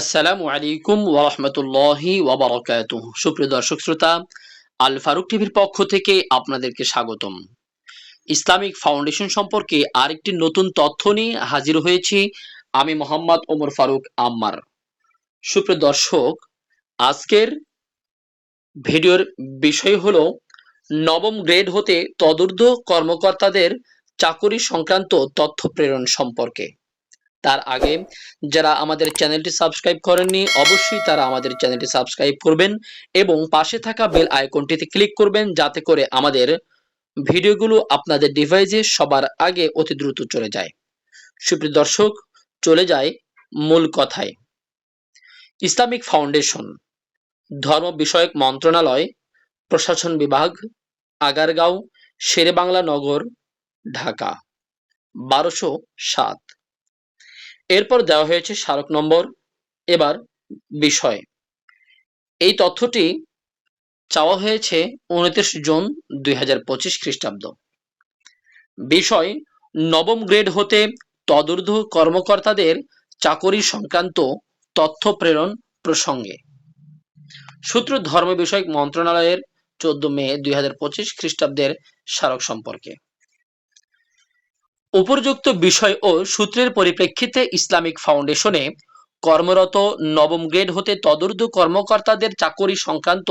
আসসালামু আলাইকুম ওরহমতুল্লাহি ওবরকাত সুপ্রিয় দর্শক শ্রোতা, আল ফারুক টিভির পক্ষ থেকে আপনাদেরকে স্বাগতম। ইসলামিক ফাউন্ডেশন সম্পর্কে আরেকটি নতুন তথ্য নিয়ে হাজির হয়েছি আমি মোহাম্মদ ওমর ফারুক আম্মার। সুপ্রিয় দর্শক, আজকের ভিডিওর বিষয় হলো, নবম গ্রেড হতে তদূর্ধ্ব কর্মকর্তাদের চাকরি সংক্রান্ত তথ্য প্রেরণ সম্পর্কে। তার আগে যারা আমাদের চ্যানেলটি সাবস্ক্রাইব করেননি, অবশ্যই তারা আমাদের চ্যানেলটি সাবস্ক্রাইব করবেন এবং পাশে থাকা বেল আইকনটিতে ক্লিক করবেন যাতে করে আমাদের ভিডিওগুলো আপনাদের ডিভাইসে সবার আগে অতি দ্রুত চলে যায়। সুপ্রিয় দর্শক, চলে যায় মূল কথায়। ইসলামিক ফাউন্ডেশন, ধর্ম বিষয়ক মন্ত্রণালয়, প্রশাসন বিভাগ, আগারগাঁও, শেরেবাংলা নগর, ঢাকা। বারোশো সাত। এরপর দেওয়া হয়েছে স্মারক নম্বর। এবার বিষয়। এই তথ্যটি চাওয়া হয়েছে উনত্রিশ জুন দুই হাজার পঁচিশ খ্রিস্টাব্দ। বিষয়, নবম গ্রেড হতে তদূর্ধ্ব কর্মকর্তাদের চাকরি সংক্রান্ত তথ্য প্রেরণ প্রসঙ্গে। সূত্র ধর্ম বিষয়ক মন্ত্রণালয়ের চোদ্দ মে দুই হাজার পঁচিশ খ্রিস্টাব্দের স্মারক সম্পর্কে। উপর্যুক্ত বিষয় ও সূত্রের পরিপ্রেক্ষিতে ইসলামিক ফাউন্ডেশনে কর্মরত নবম গ্রেড হতে তদূর্ধ্ব কর্মকর্তাদের চাকরি সংক্রান্ত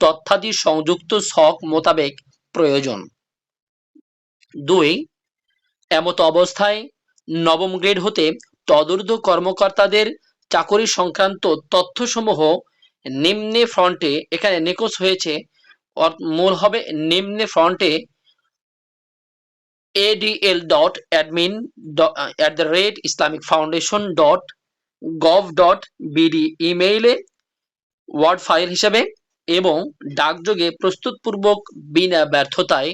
তথ্যাদি সংযুক্ত শখ মোতাবেক প্রয়োজন। দুই, এমত অবস্থায় নবম গ্রেড হতে তদূর্ধ্ব কর্মকর্তাদের চাকরি সংক্রান্ত তথ্যসমূহ নিম্নে ফ্রন্টে, এখানে নিকোষ হয়েছে মূল হবে নিম্নে ফ্রন্টে adl dot admin at the rate islamic foundation dot gov dot bd ইমেইলে ওয়ার্ড ফাইল হিসাবে এবং ডাকযোগে প্রস্তুতপূর্বক বিনা ব্যর্থতায়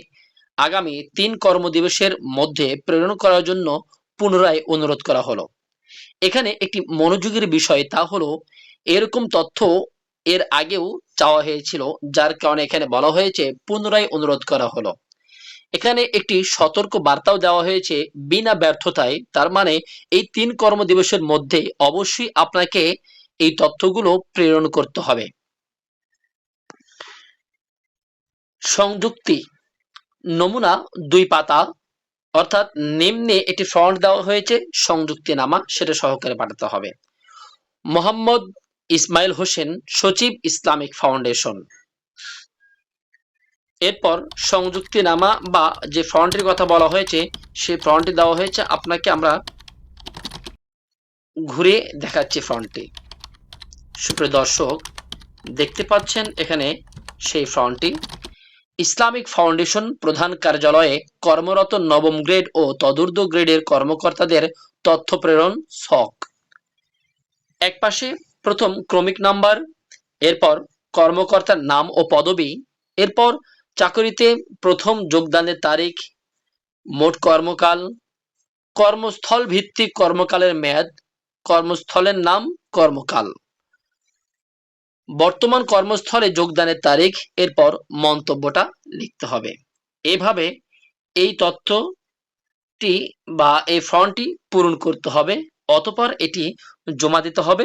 আগামী তিন কর্মদিবসের মধ্যে প্রেরণ করার জন্য পুনরায় অনুরোধ করা হলো। এখানে একটি মনোযোগের বিষয় তা হলো, এরকম তথ্য এর আগেও চাওয়া হয়েছিল, যার কারণে এখানে বলা হয়েছে পুনরায় অনুরোধ করা হলো। এখানে একটি সতর্ক বার্তাও দেওয়া হয়েছে বিনা ব্যর্থতায়। তার মানে এই তিন কর্মদিবসের মধ্যে অবশ্যই আপনাকে এই তথ্যগুলো প্রেরণ করতে হবে। সংযুক্তি নমুনা দুই পাতা, অর্থাৎ নিম্নে একটি ফ্রন্ট দেওয়া হয়েছে সংযুক্তি নামা সেটা সহকারে পাঠাতে হবে। মোহাম্মদ ইসমাইল হোসেন, সচিব ইসলামিক ফাউন্ডেশন। এরপর সংযুক্তি নামা বা যে ফ্রন্টের কথা বলা হয়েছে, সেই ফ্রন্টে দেওয়া হয়েছে, আপনাকে আমরা ঘুরে দেখাচ্ছি ফ্রন্টে সুপ্রিয় দর্শক, দেখতে পাচ্ছেন এখানে সেই ফ্রন্টটি। ইসলামিক ফাউন্ডেশন প্রধান কার্যালয়ে কর্মরত নবম গ্রেড ও তদুর্ধ গ্রেডের কর্মকর্তাদের তথ্য প্রেরণ শখ এক পাশে প্রথম ক্রমিক নাম্বার, এরপর কর্মকর্তার নাম ও পদবি, এরপর চাকরিতে প্রথম যোগদানের তারিখ, মোট কর্মকাল, কর্মস্থল ভিত্তিক কর্মকালের মেয়াদ, কর্মস্থলের নাম কর্মকাল। বর্তমান কর্মস্থলে যোগদানের তারিখ, এরপর মন্তব্যটা লিখতে হবে। এভাবে এই তথ্যটি বা এই ফর্মটি পূরণ করতে হবে, অতপর এটি জমা দিতে হবে।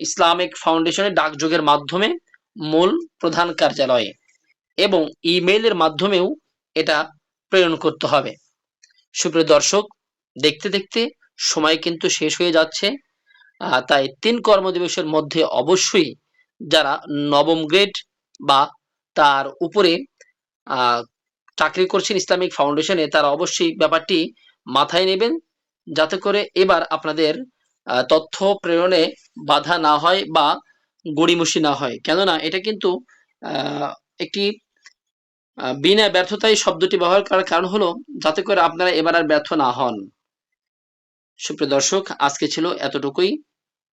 ইসলামিক ফাউন্ডেশনের ডাকযোগের মাধ্যমে মূল প্রধান কার্যালয়ে। এবং ইমেইলের মাধ্যমেও এটা প্রেরণ করতে হবে। সুপ্রিয় দর্শক, দেখতে দেখতে সময় কিন্তু শেষ হয়ে যাচ্ছে। তাই তিন কর্মদিবসের মধ্যে অবশ্যই যারা নবম গ্রেড বা তার উপরে চাকরি করছেন ইসলামিক ফাউন্ডেশনে, তারা অবশ্যই ব্যাপারটি মাথায় নেবেন যাতে করে এবার আপনাদের তথ্য প্রেরণে বাধা না হয় বা গড়িমসি না হয়। কেননা এটা কিন্তু একটি বিনা ব্যর্থতায় শব্দটি ব্যবহার করার কারণ হলো, যাতে করে আপনারা এবার আর ব্যর্থ না হন। সুপ্রিয় দর্শক, আজকে ছিল এতটুকুই।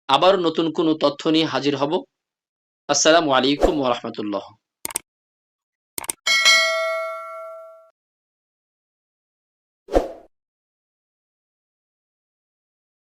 আবার নতুন কোনো তথ্য নিয়ে হাজির হব। আসসালামু আলাইকুম ওরহমতুল্লাহ